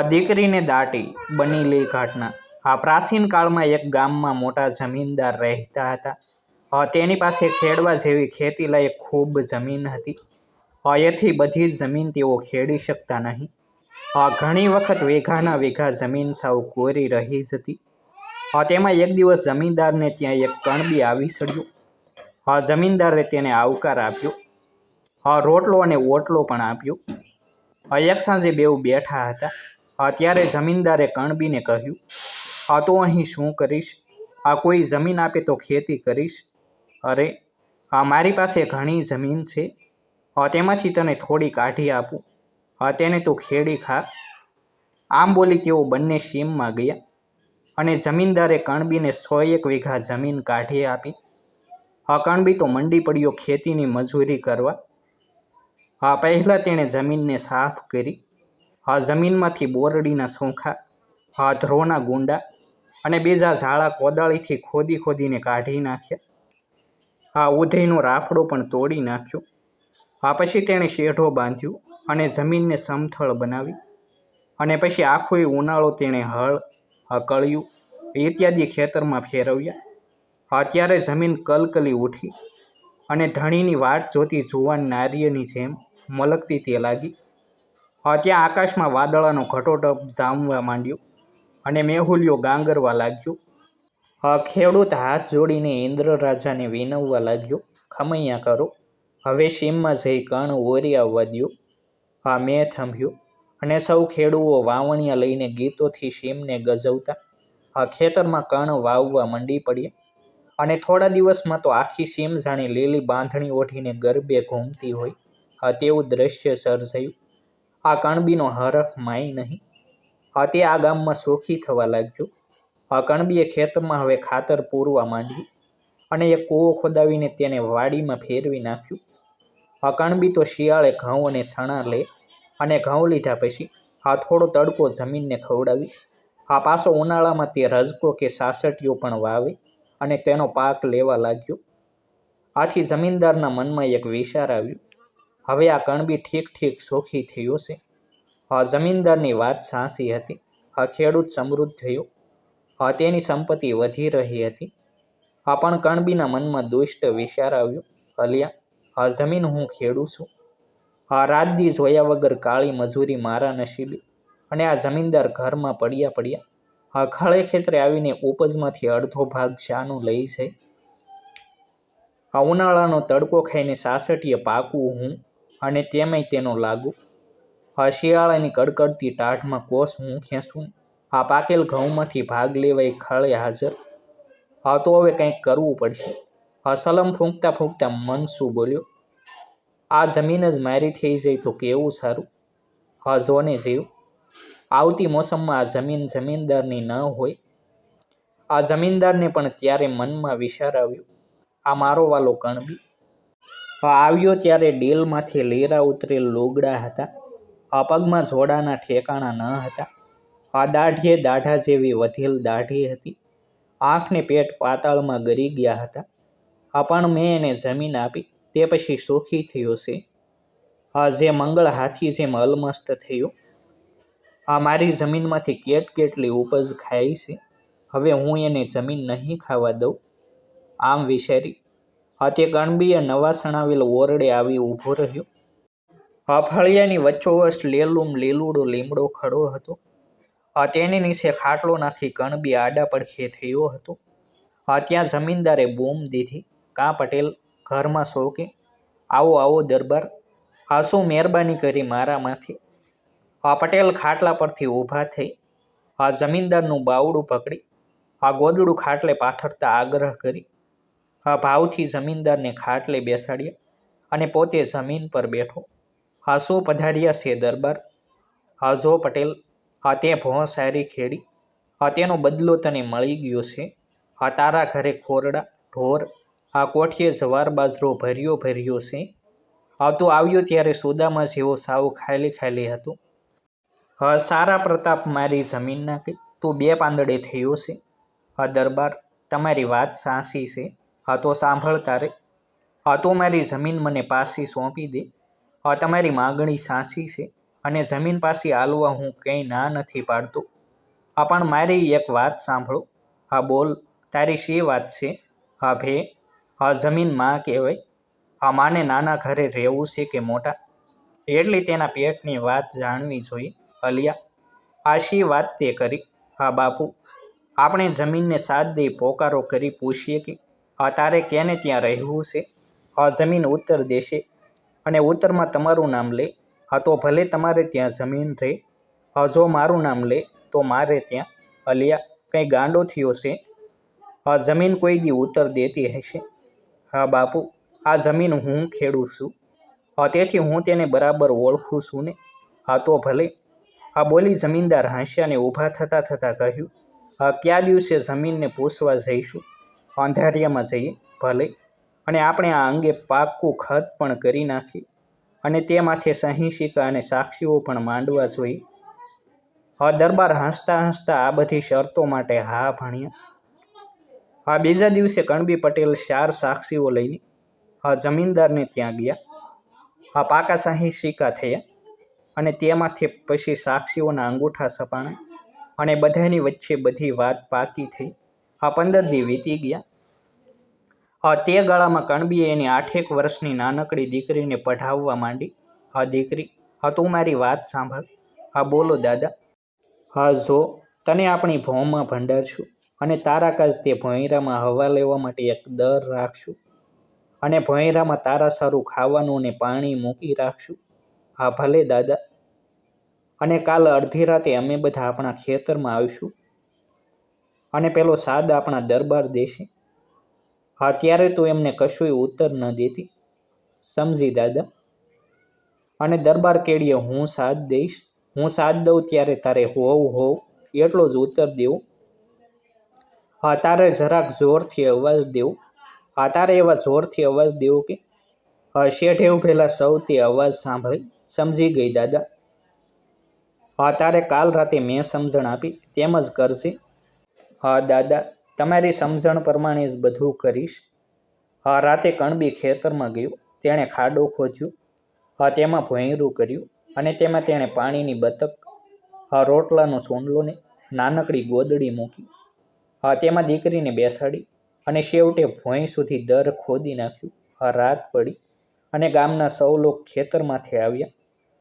દીકરીને દાટી બનેલી ઘટના. આ પ્રાચીન કાળમાં એક ગામમાં મોટા જમીનદાર રહેતા હતા. તેની પાસે ખેડવા જેવી ખેતીલાયક ખૂબ જમીન હતી. એથી બધી જમીન તેઓ ખેડી શકતા નહીં. ઘણી વખત વીઘાના વીઘા જમીન સાવ કોરી રહી જતી. તેમાં એક દિવસ જમીનદારને ત્યાં એક કણબી આવી સડ્યું જમીનદારે તેને આવકાર આપ્યો. રોટલો અને ઓટલો પણ આપ્યો. એક સાંજે બેઉ બેઠા હતા. અ ત્યારે જમીનદારે કણબીને કહ્યું આ તો અહીં શું કરીશ? આ કોઈ જમીન આપે તો ખેતી કરીશ? અરે, આ મારી પાસે ઘણી જમીન છે. અ તેમાંથી તને થોડી કાઢી આપું. અ તેને તું ખેડી ખા. આમ બોલી તેઓ બંને સીમમાં ગયા અને જમીનદારે કણબીને સો એક વીઘા જમીન કાઢી આપી. આ કણબી તો મંડી પડ્યો ખેતીની મજૂરી કરવા. આ પહેલાં તેણે જમીનને સાફ કરી. આ જમીનમાંથી બોરડીના સોંખા હાથરોના ગુંડા અને બીજા ઝાડા કોદાળીથી ખોદી ખોદીને કાઢી નાખ્યા. આ ઉધઈનો રાફડો પણ તોડી નાખ્યો. આ પછી તેણે શેઢો બાંધ્યો અને જમીનને સમથળ બનાવી અને પછી આખો એ ઉનાળો તેણે હળ હકળ્યું કળિયું, ઇત્યાદિ ખેતરમાં ફેરવ્યા. અત્યારે જમીન કલકલી ઉઠી અને ધણીની વાટ જોતી જુવાન નારીની જેમ મલકતી તે લાગી. ત્યાં આકાશમાં વાદળાનો ઘટોટપ જામવા માંડ્યો અને મેહુલિયો ગાંગરવા લાગ્યો. ખેડૂત હાથ જોડીને ઇન્દ્ર રાજાને વિનવવા લાગ્યો, ખમૈયા કરો. હવે સીમમાં જઈ કણ ઓરી આવવા દ્યો. આ મેં થંભ્યો અને સૌ ખેડૂઓ વાવણિયા લઈને ગીતોથી સીમને ગજવતા. આ ખેતરમાં કણ વાવવા મંડી પડ્યા અને થોડા દિવસમાં તો આખી સીમ જાણે લીલી બાંધણી ઓઢીને ગરબે ઘૂમતી હોય. તેવું દ્રશ્ય સર્જાયું. આ કણબીનો હરખ માય નહીં. આ તે આ ગામમાં સુખી થવા લાગ્યો. આ કણબીએ ખેતરમાં હવે ખાતર પૂરવા માંડ્યું અને એક કૂવો ખોદાવીને તેને વાડીમાં ફેરવી નાખ્યું. આ કણબી તો શિયાળે ઘઉં અને ચણા લે અને ઘઉં લીધા પછી આ થોડો તડકો જમીનને ખવડાવી. આ પાછો ઉનાળામાં તે રજકો કે સાસટીઓ પણ વાવે અને તેનો પાક લેવા લાગ્યો. આથી જમીનદારના મનમાં એક વિચાર આવ્યો. હવે આ કણબી ઠીક ઠીક સુખી થયો છે. આ જમીનદારની વાત સાચી હતી. આ ખેડૂત સમૃદ્ધ થયો. તેની સંપત્તિ વધી રહી હતી. આ પણ કણબીના મનમાં દુષ્ટ વિચાર આવ્યો. અલિયા આ જમીન હું ખેડું છું. આ રાતદી જોયા વગર કાળી મજૂરી મારા નસીબે. અને આ જમીનદાર ઘરમાં પડ્યા પડ્યા. આ ખળે ખેતરે આવીને ઉપજમાંથી અડધો ભાગ શાનું લઈ છે. આ ઉનાળાનો તડકો ખાઈને સાસટીએ પાકું હું. અને તેમાંય તેનો લાગુ. આ શિયાળાની કડકડતી ટાઢમાં કોસ હું ખેંચું. આ પાકેલ ઘઉંમાંથી ભાગ લેવાય ખળે હાજર. આ તો હવે કંઈક કરવું પડશે. આ સલમ ફૂંકતા ફૂંકતા મનસુ બોલ્યો? આ જમીન જ મારી થઈ જાય તો કેવું સારું? હા, જોને જીવ. આવતી મોસમમાં આ જમીન જમીનદારની ન હોય. આ જમીનદારને પણ ત્યારે મનમાં વિચાર આવ્યો. આ મારો વાલો કણબી. આવ્યો ત્યારે ડેલમાંથી લેરા ઉતરેલ લુગડા હતા. પગમાં જોડાના ઠેકાણા ન હતા. આ દાઢીએ દાઢા જેવી વધેલ દાઢી હતી. આંખને પેટ પાતાળમાં ગરી ગયા હતા. આ પણ મેં એને જમીન આપી, તે પછી સુખી થયો છે. આ જે મંગળ હાથી જેમ અલમસ્ત થયો. આ મારી જમીનમાંથી કેટ કેટલી ઉપજ ખાઈ છે. હવે હું એને જમીન નહીં ખાવા દઉં. આમ વિચારી આ તે કણબીએ નવા સણાવેલ ઓરડે આવી ઊભો રહ્યો. આ ફળિયાની વચ્ચોવચ લેલુમ લીલુડો લીમડો ખડો હતો. આ તેની નીચે ખાટલો નાખી કણબી આડા પડખે થયો હતો. આ ત્યાં જમીનદારે બૂમ દીધી. કાં પટેલ, ઘરમાં શોકે. આવો આવો દરબાર. આ શું મહેરબાની કરી મારામાંથી. આ પટેલ ખાટલા પરથી ઊભા થઈ. આ જમીનદારનું બાવડું પકડી. આ ગોદડું ખાટલે પાથરતા આગ્રહ કરી. ભાવથી જમીનદારને ખાટલે બેસાડ્યા અને પોતે જમીન પર બેઠો. શું પધાર્યા છે દરબાર. આ પટેલ, હા, તે ભોં ખેડી. આ તેનો બદલો તને મળી ગયો છે. આ તારા ઘરે ખોરડા, ઢોર આ કોઠીએ જવાર બાજરો ભર્યો ભર્યો છે. હા, તો આવ્યો ત્યારે સોદામાં જેવો સાવ ખાલી ખાલી હતો. હા, સારા પ્રતાપ મારી જમીન નાખી. તું બે પાંદડે થયો છે. આ દરબાર, તમારી વાત સાચી છે. આ તો સાંભળ તારે આ તો મારી જમીન મને પાસી સોંપી દે. આ તમારી માગણી સાચી છે અને જમીન પાસી આલવા હું કંઈ ના નથી પાડતો. આ પણ મારી એક વાત સાંભળો. હા, બોલ, તારી શી વાત છે? હા, ભે, હા, જમીનમાં કહેવાય. આ માને નાના ઘરે રહેવું છે કે મોટા? એટલી તેના પેટની વાત જાણવી જોઈએ, અલિયા. આ શી વાત તે કરી? હા, બાપુ, આપણે જમીનને સાથ દઈ પોકારો કરી પૂછીએ કે તારે ક્યાંને ત્યાં રહેવું છે? આ જમીન ઉત્તર દેશે અને ઉત્તરમાં તમારું નામ લે. હા તો ભલે તમારે ત્યાં જમીન રહે. હા જો મારું નામ લે, તો મારે ત્યાં અલિયા કંઈ ગાંડો થયો છે? આ જમીન કોઈ દી ઉત્તર દેતી હશે? હા બાપુ, આ જમીન હું ખેડું છું. હા તેથી હું તેને બરાબર ઓળખું છું ને? હા તો ભલે. આ બોલી જમીનદાર હાંસ્યાને ઊભા થતાં થતાં કહ્યું હા કયા દિવસે જમીનને પૂછવા જઈશું? અંધારિયામાં જઈએ, ભલે. અને આપણે આ અંગે પાક્કું ખત પણ કરી નાખી. અને તે માથે સહી અને સાક્ષીઓ પણ માંડવા જોઈએ. હા દરબાર હસતા હસતા આ બધી શરતો માટે હા ભણ્યા. આ બીજા દિવસે કણબી પટેલ ચાર સાક્ષીઓ લઈને આ જમીનદારને ત્યાં ગયા. આ પાકા શાહી થયા. અને તેમાંથી પછી સાક્ષીઓના અંગૂઠા સપાણા. અને બધાની વચ્ચે બધી વાત પાકી થઈ. આ પંદર દી વીતી ગયા. હા, તે ગાળામાં કણબીએ એની આઠેક વર્ષની નાનકડી દીકરીને પઢાવવા માંડી. હા, દીકરી, હા, તું મારી વાત સાંભળ. હા, બોલો, દાદા. હા, જો, તને આપણી ભોંમાં ભંડારશું અને તારા કાજ તે ભોંયરામાં હવા લેવા માટે એક દર રાખશું અને ભોંયરામાં તારા સારું ખાવાનું અને પાણી મૂકી રાખશું. હા, ભલે, દાદા. અને કાલ અડધી રાતે અમે બધા આપણા ખેતરમાં આવીશું. અને પેલો સાદ આપણા દરબાર દેશે. હા, ત્યારે તું એમને કશુંય ઉત્તર ન દેતી. સમજી દાદા. અને દરબાર કેડીએ, હું સાથ દઈશ? હું સાથ દઉં ત્યારે તારે હોવ હોવ એટલો જ ઉત્તર દેવો. હા, તારે જરાક જોરથી અવાજ દેવો. હા, તારે એવા જોરથી અવાજ દેવો કે? હા એવું પહેલાં સૌ તે અવાજ સાંભળી. સમજી ગઈ દાદા. હા, તારે કાલ રાતે મેં સમજણ આપી. તેમ જ કરજે. હા, દાદા, તમારી સમજણ પ્રમાણે જ બધું કરીશ. હા, રાતે કણબી ખેતરમાં ગયો, તેણે ખાડો ખોદ્યો. હા, તેમાં ભોંયરું કર્યું અને તેમાં તેણે પાણીની બતક, હા, રોટલાનો સોંડલોને નાનકડી ગોદડી મૂકી. હા, તેમાં દીકરીને બેસાડી અને છેવટે ભોંય સુધી દર ખોદી નાખ્યું. હા, રાત પડી અને ગામના સૌ લોક ખેતરમાંથી આવ્યા.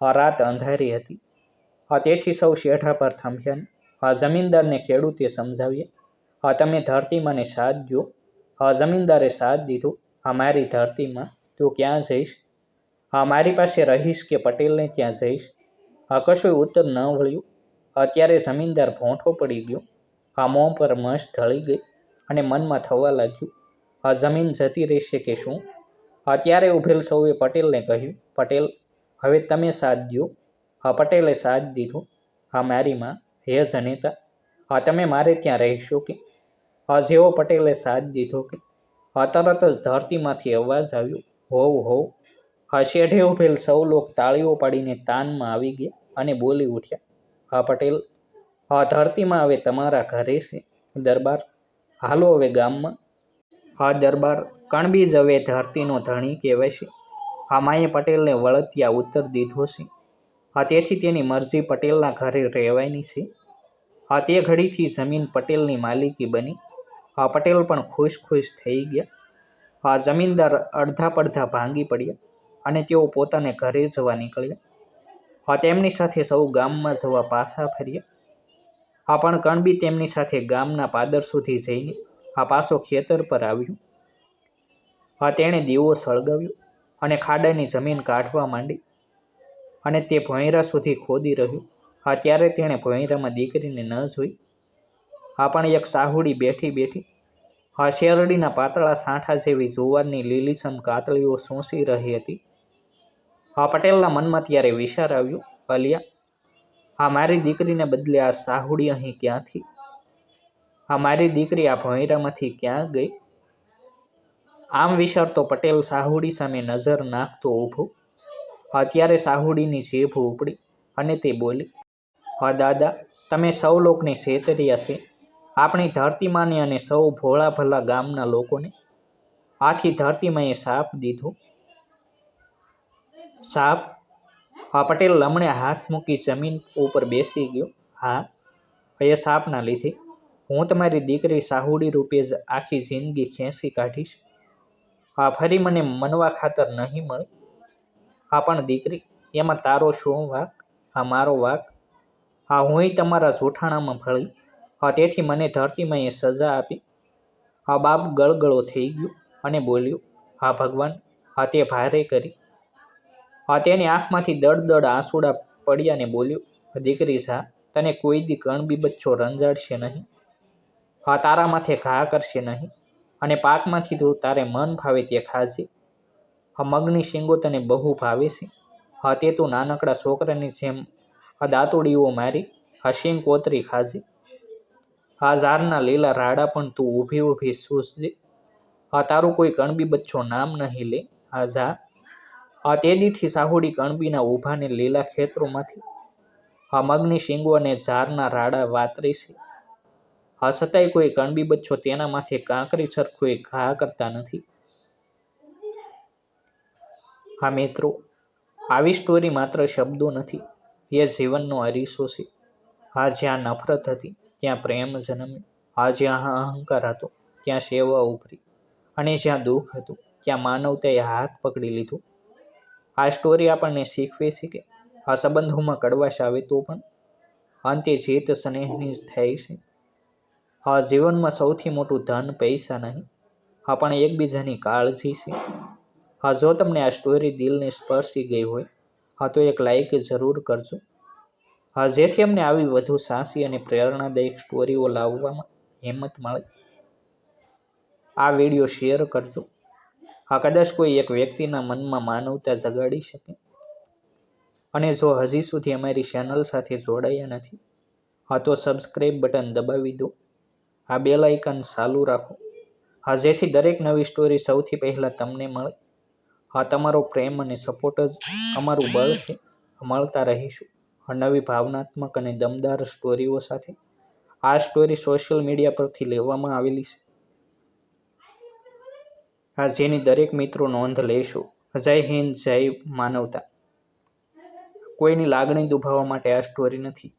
હા, રાત અંધારી હતી. હા, તેથી સૌ શેઠા પર થંભ્યા હા, જમીનદારને ખેડૂતે સમજાવીએ હા, તમે ધરતીમાંને સાથ દો હા, જમીનદારે સાથ દીધો. હા, મારી ધરતીમાં તું ક્યાં જઈશ? હા, મારી પાસે રહીશ કે પટેલને ત્યાં જઈશ? હા, કશોય ઉત્તર ન વળ્યું અત્યારે જમીનદાર ભોંઠો પડી ગયો. હા, મોં પર મસ ઢળી ગઈ અને મનમાં થવા લાગ્યું. આ જમીન જતી રહેશે કે શું? અત્યારે ઉભેલ સૌએ પટેલને કહ્યું, પટેલ, હવે તમે સાથ દો હા, પટેલે સાથ દીધો. હા, મારી માં હે જનેતા, હા તમે મારે ત્યાં રહીશો કે? હા, જેવો પટેલે સાથ દીધો કે? હા, તરત જ ધરતીમાંથી અવાજ આવ્યો, હોવ હોવ. હા, શેઢે ઉભેલ સૌ લોક તાળીઓ પાડીને તાનમાં આવી ગયા અને બોલી ઉઠ્યા, હા, પટેલ, હા, ધરતીમાં હવે તમારા ઘરે છે, દરબાર. હાલો હવે ગામમાં. હા, દરબાર, કણબીજ હવે ધરતીનો ધણી કહેવાય છે. હા, માએ પટેલને વળતિયા ઉત્તર દીધો છે. હા, તેથી તેની મરજી પટેલના ઘરે રહેવાની છે. હા, તે ઘડીથી જમીન પટેલની માલિકી બની. હા, પટેલ પણ ખુશ ખુશ થઈ ગયા. હા, જમીનદાર અડધા પડધા ભાંગી પડ્યા અને તેઓ પોતાને ઘરે જવા નીકળ્યા. હા, તેમની સાથે સૌ ગામમાં જવા પાછા ફર્યા. હા, પણ કણબી તેમની સાથે ગામના પાદર સુધી જઈને આ પાછો ખેતર પર આવ્યું. હા, તેણે દીવો સળગાવ્યો અને ખાડાની જમીન કાઢવા માંડી. અને તે ભોંયરા સુધી ખોદી રહ્યું. હા, ત્યારે તેણે ભોંયરામાં દીકરીને ન જોઈ. હા, પણ એક સાહુડી બેઠી બેઠી. હા, શેરડીના પાતળા સાંઠા જેવી જુવારની લીલીછમ કાતળીઓ સૂંસી રહી હતી. હા, પટેલના મનમાં ત્યારે વિચાર આવ્યો, અલિયા, હા, મારી દીકરીને બદલે આ સાહુડી અહીં ક્યાંથી? હા, મારી દીકરી આ ભોંયરામાંથી ક્યાં ગઈ? આમ વિચારતો પટેલ સાહુડી સામે નજર નાખતો ઊભો. અત્યારે સાહુડીની જીભ ઉપડી અને તે બોલી, હા દાદા, તમે સૌ લોકને છેતર્યા છે. આપણી ધરતીમાને અને સૌ ભોળા ભલા ગામના લોકોને આથી ધરતીમાં એ સાપ દીધો. સાપ આ પટેલ લમણે હાથ મૂકી જમીન ઉપર બેસી ગયો. હા, એ સાપના લીધે હું તમારી દીકરી સાહુડી રૂપે જ આખી જિંદગી ખેંચી કાઢીશ. હા ફરી મને મનવા ખાતર નહીં મળે. હા, પણ દીકરી, એમાં તારો શું વાક? હા, મારો વાક? હા, હુંય તમારા જોઠાણામાં ફળી હા, તેથી મને ધરતીમાં એ સજા આપી. હા, બાપ ગળગળો થઈ ગયો અને બોલ્યો, હા, ભગવાન, હા, તે ભારે કરી. હા, તેની આંખમાંથી દળદળ આંસુડા પડ્યા ને બોલ્યો, દીકરી સા તને કોઈ દી કણબી બચ્ચો રંજાડશે નહીં. હા, તારા માથે ઘા કરશે નહીં. અને પાકમાંથી તો તારે મન ભાવે તે ખાજે. હા મગની શીંગો તને બહુ ભાવે છે. હા, તે તું નાનકડા છોકરાની જેમ આ દાંતોડીઓ મારી આ શીંગ કોતરી ખાજે. આ ઝારના લીલા રાડા પણ તું ઊભી ઊભી સૂસજે આ તારું કોઈ કણબી બચ્ચો નામ નહીં લે, આ ઝાર. આ તેદીથી સાહુડી કણબીના ઊભાને લીલા ખેતરોમાંથી. આ મગની શીંગો અને ઝારના રાડા વાતરી છે. આ છતાંય કોઈ કણબી બચ્ચો માથે કાંકરી સરખું ઘા કરતા નથી. હા મિત્રો, આવી સ્ટોરી માત્ર શબ્દો નથી, એ જીવનનો અરીસો છે. હા જ્યાં નફરત હતી ત્યાં પ્રેમ જન્મ્યો. હા જ્યાં અહંકાર હતો, ત્યાં સેવા ઉભરી અને જ્યાં દુઃખ હતું, ત્યાં માનવતાએ હાથ પકડી લીધું. આ સ્ટોરી આપણને શીખવે છે કે, આ સંબંધોમાં કડવાશ આવે તો પણ, અંતે જીત સ્નેહની જ થાય છે. હા જીવનમાં સૌથી મોટું ધન પૈસા નહીં હા પણ એકબીજાની કાળજી છે. હા, જો તમને આ સ્ટોરી દિલને સ્પર્શી ગઈ હોય, હા, તો એક લાઈક જરૂર કરજો. હા, જેથી અમને આવી વધુ સાહસી અને પ્રેરણાદાયક સ્ટોરીઓ લાવવામાં હિંમત મળે. આ વીડિયો શેર કરજો. હા, કદાચ કોઈ એક વ્યક્તિના મનમાં માનવતા જગાડી શકે. અને જો હજી સુધી અમારી ચેનલ સાથે જોડાયા નથી, હા, તો સબસ્ક્રાઈબ બટન દબાવી દો. આ બેલ આઇકન ચાલુ રાખો. હા, જેથી દરેક નવી સ્ટોરી સૌથી પહેલાં તમને મળે. હા, તમારો પ્રેમ અને સપોર્ટ જ અમારું બળ છે. મળતા રહીશું. નવી ભાવનાત્મક અને દમદાર સ્ટોરીઓ સાથે. આ સ્ટોરી સોશિયલ મીડિયા પરથી લેવામાં આવેલી છે. આ જેની દરેક મિત્રો નોંધ લેશો. જય હિન્દ, જય માનવતા. કોઈની લાગણી દુભાવવા માટે આ સ્ટોરી નથી.